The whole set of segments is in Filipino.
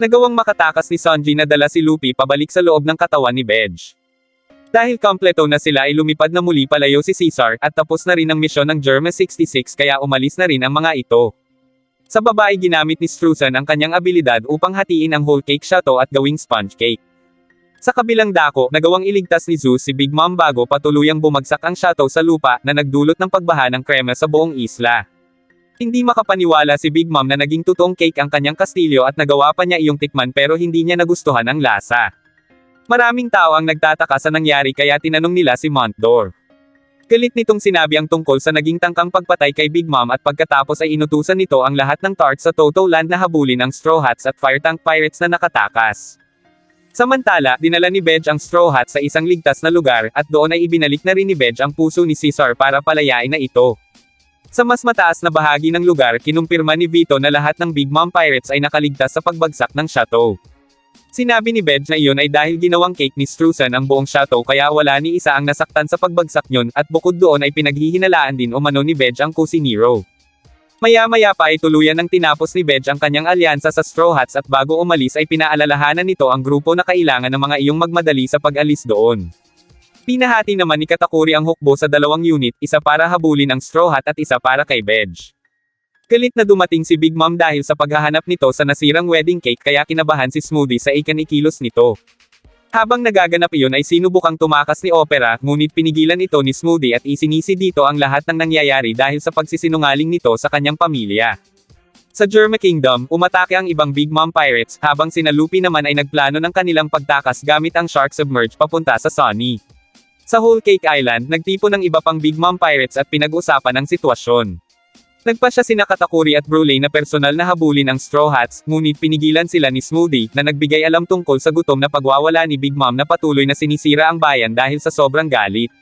Nagawang makatakas ni Sanji na dala si Luffy pabalik sa loob ng katawan ni Bedge. Dahil kompleto na sila ay lumipad na muli palayo si Caesar at tapos na rin ang misyon ng Germa 66 kaya umalis na rin ang mga ito. Sa babae ginamit ni Struzan ang kanyang abilidad upang hatiin ang whole cake shato at gawing sponge cake. Sa kabilang dako, nagawang iligtas ni Zeus si Big Mom bago patuluyang bumagsak ang shato sa lupa na nagdulot ng pagbaha ng krema sa buong isla. Hindi makapaniwala si Big Mom na naging totoong cake ang kanyang kastilyo at nagawa pa niya iyong tikman pero hindi niya nagustuhan ang lasa. Maraming tao ang nagtataka sa nangyari kaya tinanong nila si Montdor. Galit nitong sinabi ang tungkol sa naging tangkang pagpatay kay Big Mom at pagkatapos ay inutusan nito ang lahat ng tarts sa Toto Land na habulin ang Straw Hats at Fire Tank Pirates na nakatakas. Samantala, dinala ni Bedge ang Straw Hat sa isang ligtas na lugar, at doon ay ibinalik na rin ni Bedge ang puso ni Caesar para palayain na ito. Sa mas mataas na bahagi ng lugar, kinumpirma ni Vito na lahat ng Big Mom Pirates ay nakaligtas sa pagbagsak ng chateau. Sinabi ni Bedge na iyon ay dahil ginawang cake ni Struzan ang buong chateau kaya wala ni isa ang nasaktan sa pagbagsak nyon at bukod doon ay pinaghihinalaan din umano ni Bedge ang kusinero. Maya-maya pa ay tuluyan ng tinapos ni Bedge ang kanyang alyansa sa Straw Hats at bago umalis ay pinaalalahanan nito ang grupo na kailangan ng mga iyong magmadali sa pag-alis doon. Pinahati naman ni Katakuri ang hukbo sa dalawang unit, isa para habulin ang Straw Hat at isa para kay Bedge. Galit na dumating si Big Mom dahil sa paghahanap nito sa nasirang wedding cake kaya kinabahan si Smoothie sa ikanikilos nito. Habang nagaganap iyon ay sinubukang tumakas ni Opera, ngunit pinigilan ito ni Smoothie at isinisi dito ang lahat ng nangyayari dahil sa pagsisinungaling nito sa kanyang pamilya. Sa Germa Kingdom, umatake ang ibang Big Mom Pirates, habang sina Luffy naman ay nagplano ng kanilang pagtakas gamit ang Shark Submerge papunta sa Sunny. Sa Whole Cake Island, nagtipon ng iba pang Big Mom Pirates at pinag-usapan ang sitwasyon. Nagpa siya sina Katakuri at Brule na personal na habulin ang Straw Hats, ngunit pinigilan sila ni Smoothie, na nagbigay alam tungkol sa gutom na pagwawala ni Big Mom na patuloy na sinisira ang bayan dahil sa sobrang galit.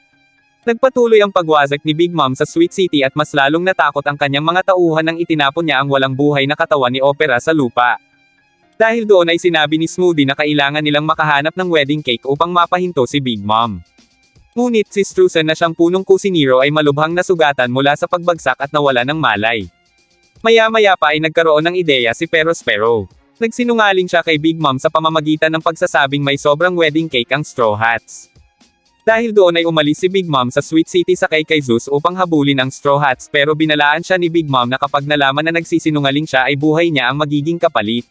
Nagpatuloy ang pagwasak ni Big Mom sa Sweet City at mas lalong natakot ang kanyang mga tauhan nang itinapon niya ang walang buhay na katawan ni Opera sa lupa. Dahil doon ay sinabi ni Smoothie na kailangan nilang makahanap ng wedding cake upang mapahinto si Big Mom. Ngunit si Struzan na siyang punong kusiniro ay malubhang nasugatan mula sa pagbagsak at nawala ng malay. Maya-maya pa ay nagkaroon ng ideya si Perospero. Nagsinungaling siya kay Big Mom sa pamamagitan ng pagsasabing may sobrang wedding cake ang Straw Hats. Dahil doon ay umalis si Big Mom sa Sweet City sa kay kay Zeus upang habulin ang Straw Hats pero binalaan siya ni Big Mom na kapag nalaman na nagsisinungaling siya ay buhay niya ang magiging kapalit.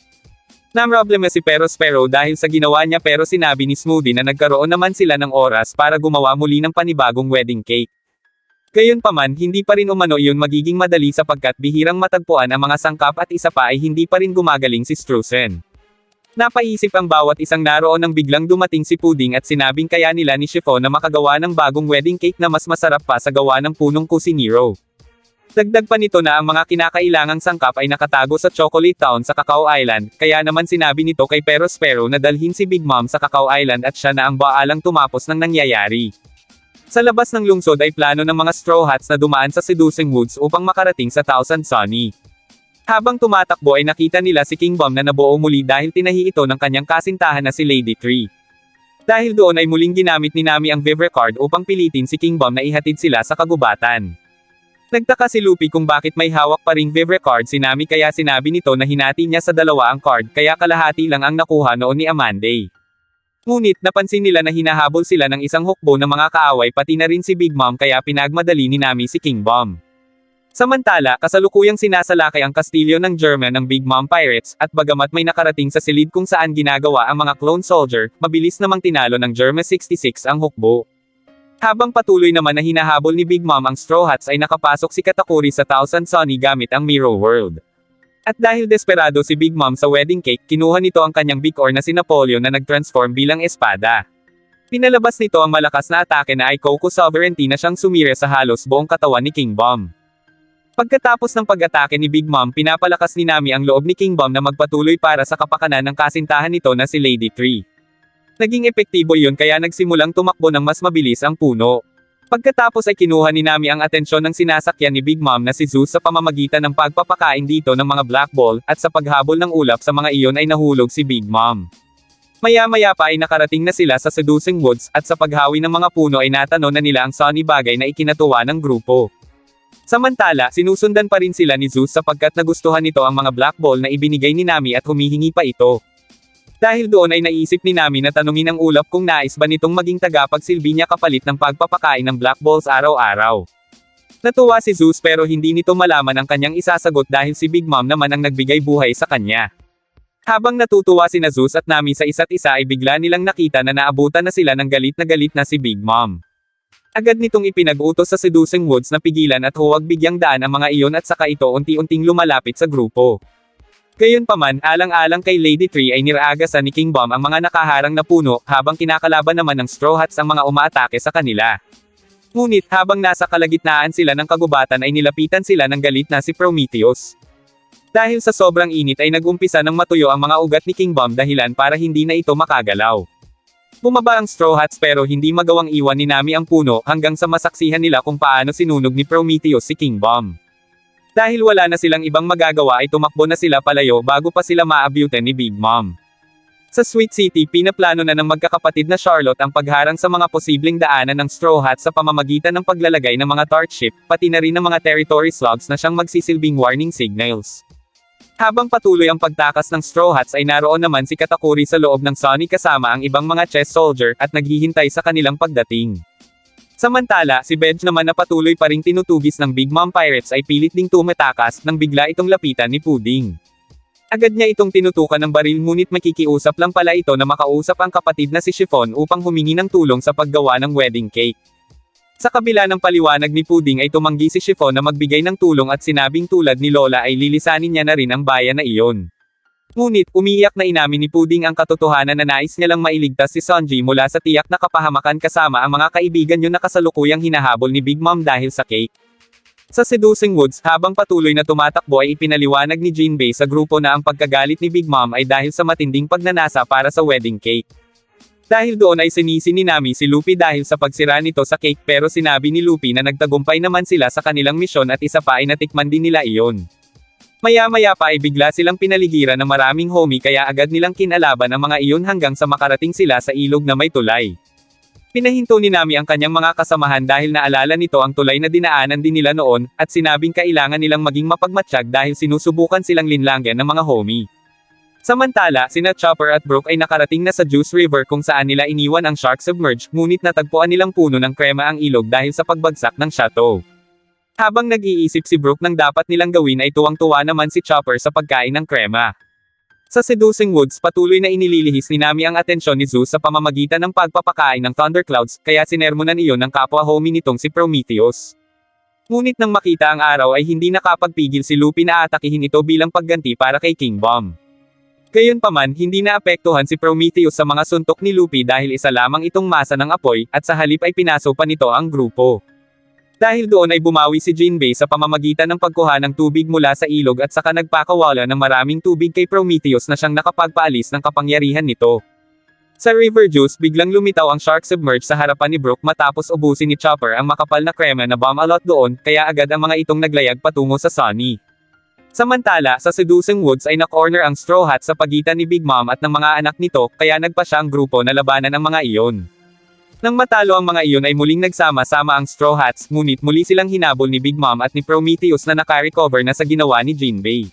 Namroblema si Perospero dahil sa ginawa niya pero sinabi ni Smoothie na nagkaroon naman sila ng oras para gumawa muli ng panibagong wedding cake. Gayunpaman, hindi pa rin umano iyon magiging madali sapagkat bihirang matagpuan ang mga sangkap at isa pa ay hindi pa rin gumagaling si Struzan. Napaisip ang bawat isang naroon nang biglang dumating si Pudding at sinabing kaya nila ni Chiffon na makagawa ng bagong wedding cake na mas masarap pa sa gawa ng punong kusinero. Dagdag pa nito na ang mga kinakailangang sangkap ay nakatago sa Chocolate Town sa Cacao Island, kaya naman sinabi nito kay Perospero na dalhin si Big Mom sa Cacao Island at siya na ang baalang tumapos ng nangyayari. Sa labas ng lungsod ay plano ng mga Straw Hats na dumaan sa Seducing Woods upang makarating sa Thousand Sunny. Habang tumatakbo ay nakita nila si King Bomb na nabuo muli dahil tinahi ito ng kanyang kasintahan na si Lady Tree. Dahil doon ay muling ginamit ni Nami ang Vivre Card upang pilitin si King Bomb na ihatid sila sa kagubatan. Nagtaka si Luffy kung bakit may hawak pa ring Vivre card si Nami kaya sinabi nito na hinati niya sa dalawa ang card kaya kalahati lang ang nakuha noon ni Amanday. Ngunit napansin nila na hinahabol sila ng isang hukbo ng mga kaaway pati na rin si Big Mom kaya pinagmadali ni Nami si King Bomb. Samantala, kasalukuyang sinasalakay ang kastilyo ng German ng Big Mom Pirates, at bagamat may nakarating sa silid kung saan ginagawa ang mga clone soldier, mabilis namang tinalo ng German 66 ang hukbo. Habang patuloy naman na hinahabol ni Big Mom ang Straw Hats ay nakapasok si Katakuri sa Thousand Sunny gamit ang Mirror World. At dahil desperado si Big Mom sa wedding cake, kinuha nito ang kanyang Big Or na si Napoleon na nag-transform bilang espada. Pinalabas nito ang malakas na atake na ay Coco Sovereignty na siyang sumire sa halos buong katawan ni King Bomb. Pagkatapos ng pag-atake ni Big Mom pinapalakas ni Nami ang loob ni King Bomb na magpatuloy para sa kapakanan ng kasintahan nito na si Lady Tree. Naging epektibo yun kaya nagsimulang tumakbo ng mas mabilis ang puno. Pagkatapos ay kinuha ni Nami ang atensyon ng sinasakyan ni Big Mom na si Zeus sa pamamagitan ng pagpapakain dito ng mga Black Ball, at sa paghabol ng ulap sa mga iyon ay nahulog si Big Mom. Maya-maya pa ay nakarating na sila sa Seducing Woods, at sa paghawi ng mga puno ay natano na nila ang sunny bagay na ikinatuwa ng grupo. Samantala, sinusundan pa rin sila ni Zeus sapagkat nagustuhan nito ang mga Black Ball na ibinigay ni Nami at humihingi pa ito. Dahil doon ay naisip ni Nami na tanungin ang ulap kung nais ba nitong maging tagapagsilbi niya kapalit ng pagpapakain ng black balls araw-araw. Natuwa si Zeus pero hindi nito malaman ang kanyang isasagot dahil si Big Mom naman ang nagbigay buhay sa kanya. Habang natutuwa si Zeus at Nami sa isa't isa ay bigla nilang nakita na naabutan na sila ng galit na galit na si Big Mom. Agad nitong ipinag-utos sa seducing woods na pigilan at huwag bigyang daan ang mga iyon at saka ito unti-unting lumalapit sa grupo. Gayunpaman, alang-alang kay Lady Tree ay niraagasan ni King Bomb ang mga nakaharang na puno, habang kinakalaban naman ng Straw Hats ang mga umaatake sa kanila. Ngunit habang nasa kalagitnaan sila ng kagubatan ay nilapitan sila ng galit na si Prometheus. Dahil sa sobrang init ay nagumpisa ng matuyo ang mga ugat ni King Bomb dahilan para hindi na ito makagalaw. Bumaba ang Straw Hats pero hindi magawang iwan ni Nami ang puno hanggang sa masaksihan nila kung paano sinunog ni Prometheus si King Bomb. Dahil wala na silang ibang magagawa ay tumakbo na sila palayo bago pa sila maabutan ni Big Mom. Sa Sweet City, pinaplano na ng magkakapatid na Charlotte ang pagharang sa mga posibleng daanan ng Straw Hat sa pamamagitan ng paglalagay ng mga tart ship, pati na rin ng mga territory slugs na siyang magsisilbing warning signals. Habang patuloy ang pagtakas ng Straw Hats ay naroon naman si Katakuri sa loob ng Sony kasama ang ibang mga chess soldier at naghihintay sa kanilang pagdating. Samantala, si Bedge naman na patuloy pa ring tinutugis ng Big Mom Pirates ay pilit ding tumatakas nang bigla itong lapitan ni Pudding. Agad niya itong tinutukan ng baril ngunit makikiusap lang pala ito na makausap ang kapatid na si Chiffon upang humingi ng tulong sa paggawa ng wedding cake. Sa kabila ng paliwanag ni Pudding ay tumanggi si Chiffon na magbigay ng tulong at sinabing tulad ni Lola ay lilisanin niya na rin ang bayan na iyon. Ngunit, umiyak na inamin ni Pudding ang katotohanan na nais niya lang mailigtas si Sonji mula sa tiyak na kapahamakan kasama ang mga kaibigan niyo na kasalukuyang hinahabol ni Big Mom dahil sa cake. Sa Seducing Woods, habang patuloy na tumatakbo ay ipinaliwanag ni Jinbei sa grupo na ang pagkagalit ni Big Mom ay dahil sa matinding pagnanasa para sa wedding cake. Dahil doon ay sinisi ni Nami si Luffy dahil sa pagsira nito sa cake pero sinabi ni Luffy na nagtagumpay naman sila sa kanilang misyon at isa pa ay natikman din nila iyon. Maya-maya pa ay bigla silang pinaligiran ng maraming homie kaya agad nilang kinalaban ang mga iyon hanggang sa makarating sila sa ilog na may tulay. Pinahinto ni Nami ang kanyang mga kasamahan dahil naalala nito ang tulay na dinaanan din nila noon, at sinabing kailangan nilang maging mapagmatsyag dahil sinusubukan silang linlangyan ng mga homie. Samantala, sina Chopper at Brook ay nakarating na sa Juice River kung saan nila iniwan ang shark submerged, ngunit natagpuan nilang puno ng krema ang ilog dahil sa pagbagsak ng chateau. Habang nag-iisip si Brooke ng dapat nilang gawin ay tuwang-tuwa naman si Chopper sa pagkain ng krema. Sa Seducing Woods patuloy na inililihis ni Nami ang atensyon ni Zeus sa pamamagitan ng pagpapakain ng Thunderclouds, kaya sinermonan iyon ng kapwa homie nitong si Prometheus. Ngunit nang makita ang araw ay hindi nakapagpigil si Luffy na atakihin ito bilang pagganti para kay King Bomb. Gayunpaman, hindi naapektuhan si Prometheus sa mga suntok ni Luffy dahil isa lamang itong masa ng apoy, at sa halip ay pinaso pa nito ang grupo. Dahil doon ay bumawi si Jinbei sa pamamagitan ng pagkuha ng tubig mula sa ilog at saka nagpakawala ng maraming tubig kay Prometheus na siyang nakapagpaalis ng kapangyarihan nito. Sa River Juice biglang lumitaw ang shark submerge sa harapan ni Brook matapos ubusin ni Chopper ang makapal na krema na bomb alot doon, kaya agad ang mga itong naglayag patungo sa Sunny. Samantala, sa Seducing Woods ay na-corner ang Straw Hat sa pagitan ni Big Mom at ng mga anak nito, kaya nagpa siya ang grupo na labanan ang mga iyon. Nang matalo ang mga iyon ay muling nagsama-sama ang Straw Hats, ngunit muli silang hinabol ni Big Mom at ni Prometheus na naka-recover na sa ginawa ni Jinbei.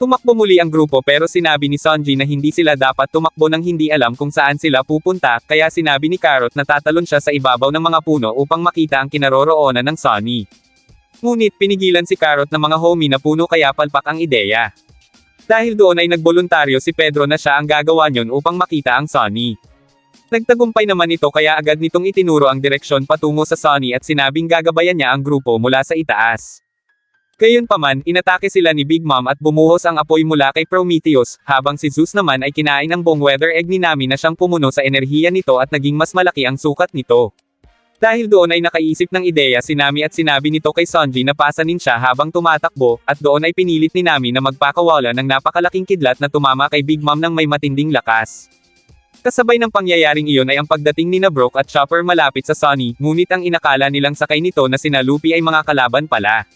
Tumakbo muli ang grupo pero sinabi ni Sonji na hindi sila dapat tumakbo nang hindi alam kung saan sila pupunta, kaya sinabi ni Carrot na tatalon siya sa ibabaw ng mga puno upang makita ang kinaroroonan ng Sunny. Ngunit pinigilan si Carrot ng mga homie na puno kaya palpak ang ideya. Dahil doon ay nagboluntaryo si Pedro na siya ang gagawa nyon upang makita ang Sunny. Nagtagumpay naman ito kaya agad nitong itinuro ang direksyon patungo sa Sunny at sinabing gagabayan niya ang grupo mula sa itaas. Gayunpaman, inatake sila ni Big Mom at bumuhos ang apoy mula kay Prometheus, habang si Zeus naman ay kinain ang buong weather egg ni Nami na siyang pumuno sa enerhiya nito at naging mas malaki ang sukat nito. Dahil doon ay nakaisip ng ideya si Nami at sinabi nito kay Sonji na pasanin siya habang tumatakbo, at doon ay pinilit ni Nami na magpakawala ng napakalaking kidlat na tumama kay Big Mom ng may matinding lakas. Kasabay ng pangyayaring iyon ay ang pagdating ni na Brook at Chopper malapit sa Sunny, ngunit ang inakala nilang sakay nito na sina Luffy ay mga kalaban pala.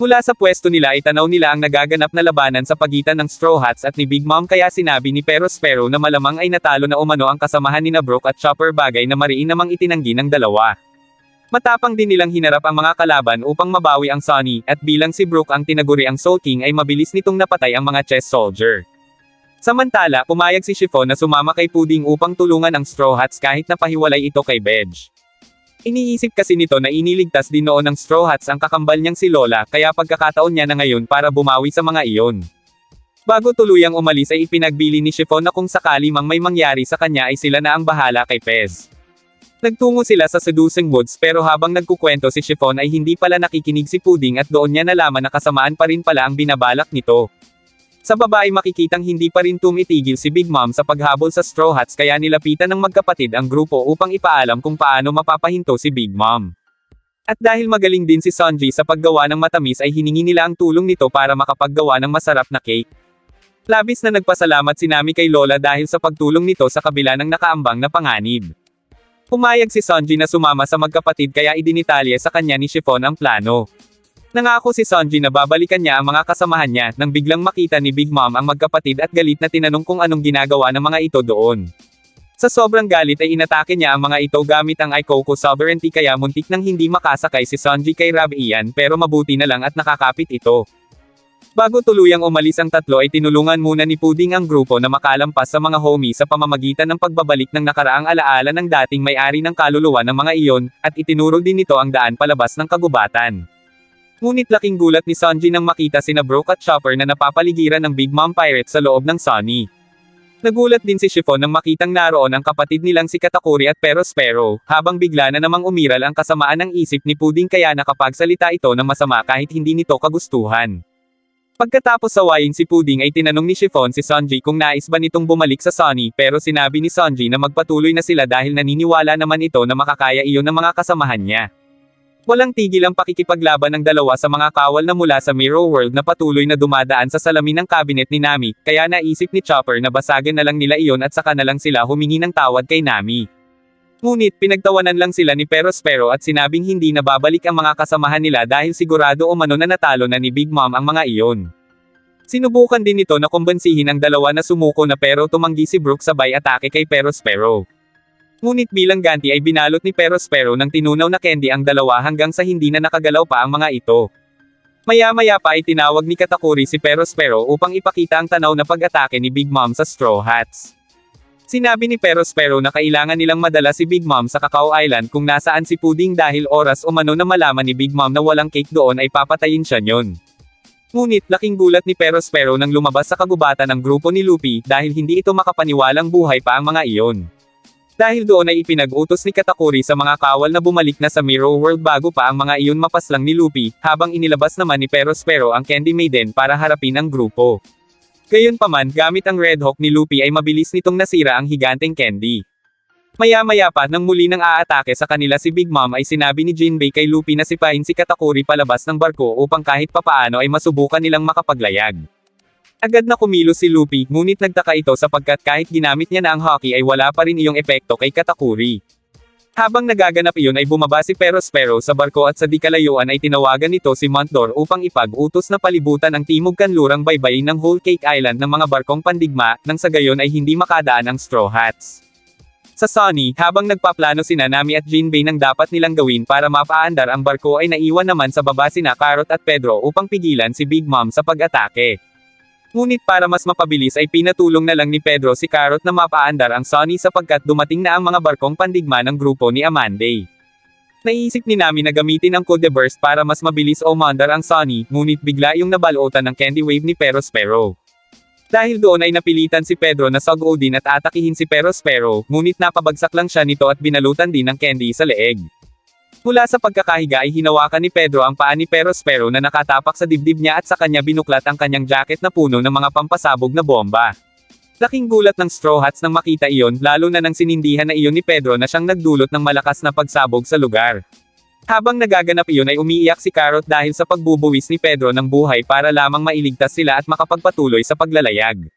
Mula sa pwesto nila ay tanaw nila ang nagaganap na labanan sa pagitan ng Straw Hats at ni Big Mom kaya sinabi ni Pero Sparrow na malamang ay natalo na umano ang kasamahan ni na Brook at Chopper bagay na mariin namang itinanggi ng dalawa. Matapang din nilang hinarap ang mga kalaban upang mabawi ang Sunny, at bilang si Brook ang tinaguri ang Soul King ay mabilis nitong napatay ang mga chess soldier. Samantala, pumayag si Chiffon na sumama kay Puding upang tulungan ang Straw Hats kahit napahiwalay ito kay Bedge. Iniisip kasi nito na iniligtas din noon ng Straw Hats ang kakambal niyang si Lola, kaya pagkakataon niya na ngayon para bumawi sa mga iyon. Bago tuluyang umalis ay ipinagbili ni Chiffon na kung sakali mang may mangyari sa kanya ay sila na ang bahala kay Pez. Nagtungo sila sa Seducing Woods pero habang nagkukwento si Chiffon ay hindi pala nakikinig si Puding at doon niya nalaman na kasamaan pa rin pala ang binabalak nito. Sa baba ay makikitang hindi pa rin tumitigil si Big Mom sa paghabol sa Straw Hats kaya nilapitan ng magkapatid ang grupo upang ipaalam kung paano mapapahinto si Big Mom. At dahil magaling din si Sonji sa paggawa ng matamis ay hiningi nila ang tulong nito para makapaggawa ng masarap na cake. Labis na nagpasalamat si Nami kay Lola dahil sa pagtulong nito sa kabila ng nakaambang na panganib. Pumayag si Sonji na sumama sa magkapatid kaya idinitalye sa kanya ni Chiffon ang plano. Nangako si Sonji na babalikan niya ang mga kasamahan niya nang biglang makita ni Big Mom ang magkapatid at galit na tinanong kung anong ginagawa ng mga ito doon. Sa sobrang galit ay inatake niya ang mga ito gamit ang Ikoko Sovereignty kaya muntik nang hindi makasakay si Sonji kay Rab Ian pero mabuti na lang at nakakapit ito. Bago tuluyang umalis ang tatlo ay tinulungan muna ni Puding ang grupo na makalampas sa mga homie sa pamamagitan ng pagbabalik ng nakaraang alaala ng dating may-ari ng kaluluwa ng mga iyon, at itinuro din nito ang daan palabas ng kagubatan. Ngunit laking gulat ni Sanji nang makita sina Brook at Chopper na napapaligiran ng Big Mom Pirate sa loob ng Sunny. Nagulat din si Chiffon nang makitang naroon ang kapatid nilang si Katakuri at Perospero, habang bigla na namang umiral ang kasamaan ng isip ni Puding kaya nakapagsalita ito ng masama kahit hindi nito kagustuhan. Pagkatapos sawayin si Puding ay tinanong ni Chiffon si Sanji kung nais ba nitong bumalik sa Sunny pero sinabi ni Sanji na magpatuloy na sila dahil naniniwala naman ito na makakaya iyon ng mga kasamahan niya. Walang tigil ang pakikipaglaban ng dalawa sa mga kawal na mula sa Mirror World na patuloy na dumadaan sa salamin ng cabinet ni Nami, kaya naisip ni Chopper na basagin na lang nila iyon at saka na lang sila humingi ng tawad kay Nami. Ngunit pinagtawanan lang sila ni Perospero at sinabing hindi na babalik ang mga kasamahan nila dahil sigurado o mano na natalo na ni Big Mom ang mga iyon. Sinubukan din nito na kumbansihin ang dalawa na sumuko na pero tumanggi si Brooke sabay atake kay Perospero. Ngunit bilang ganti ay binalot ni Perospero ng tinunaw na candy ang dalawa hanggang sa hindi na nakagalaw pa ang mga ito. Maya-maya pa ay tinawag ni Katakuri si Perospero upang ipakita ang tanaw na pag-atake ni Big Mom sa Straw Hats. Sinabi ni Perospero na kailangan nilang madala si Big Mom sa Cacao Island kung nasaan si Puding dahil oras o mano na malaman ni Big Mom na walang cake doon ay papatayin siya nyon. Ngunit laking gulat ni Perospero nang lumabas sa kagubatan ng grupo ni Luffy dahil hindi ito makapaniwalang buhay pa ang mga iyon. Dahil doon ay ipinag-utos ni Katakuri sa mga kawal na bumalik na sa Mirror World bago pa ang mga iyon mapaslang ni Luffy, habang inilabas naman ni Perospero ang Candy Maiden para harapin ang grupo. Gayunpaman, gamit ang Red Hawk ni Luffy ay mabilis nitong nasira ang higanteng candy. Maya-maya pa nang muli nang aatake sa kanila si Big Mom ay sinabi ni Jinbei kay Luffy na sipahin si Katakuri palabas ng barko upang kahit papaano ay masubukan nilang makapaglayag. Agad na kumilos si Luffy, ngunit nagtaka ito sapagkat kahit ginamit niya na ang hockey ay wala pa rin iyong epekto kay Katakuri. Habang nagaganap iyon ay bumaba si Perospero sa barko at sa di kalayuan ay tinawagan nito si Montdor upang ipag-utos na palibutan ang timog kanlurang baybayin ng Whole Cake Island ng mga barkong pandigma, nang sa gayon ay hindi makadaan ang Straw Hats. Sa Sunny, habang nagpaplano sina Nami at Jinbei ng dapat nilang gawin para mapaandar ang barko ay naiwan naman sa baba sina Carrot at Pedro upang pigilan si Big Mom sa pag-atake. Ngunit para mas mapabilis ay pinatulong na lang ni Pedro si Carrot na mapaandar ang Sunny sapagkat dumating na ang mga barkong pandigma ng grupo ni Amanday. Naisip ni Nami na gamitin ang Code Burst para mas mabilis o umandar ang Sunny, ngunit bigla yung nabalutan ng Candy Wave ni Perospero. Dahil doon ay napilitan si Pedro na sag-odin at atakihin si Perospero, ngunit napabagsak lang siya nito at binalutan din ng candy sa leeg. Mula sa pagkakahiga ay hinawakan ni Pedro ang paa ni Perospero na nakatapak sa dibdib niya at sa kanya binuklat ang kanyang jacket na puno ng mga pampasabog na bomba. Laking gulat ng Straw Hats nang makita iyon, lalo na nang sinindihan na iyon ni Pedro na siyang nagdulot ng malakas na pagsabog sa lugar. Habang nagaganap iyon ay umiiyak si Carrot dahil sa pagbubuwis ni Pedro ng buhay para lamang mailigtas sila at makapagpatuloy sa paglalayag.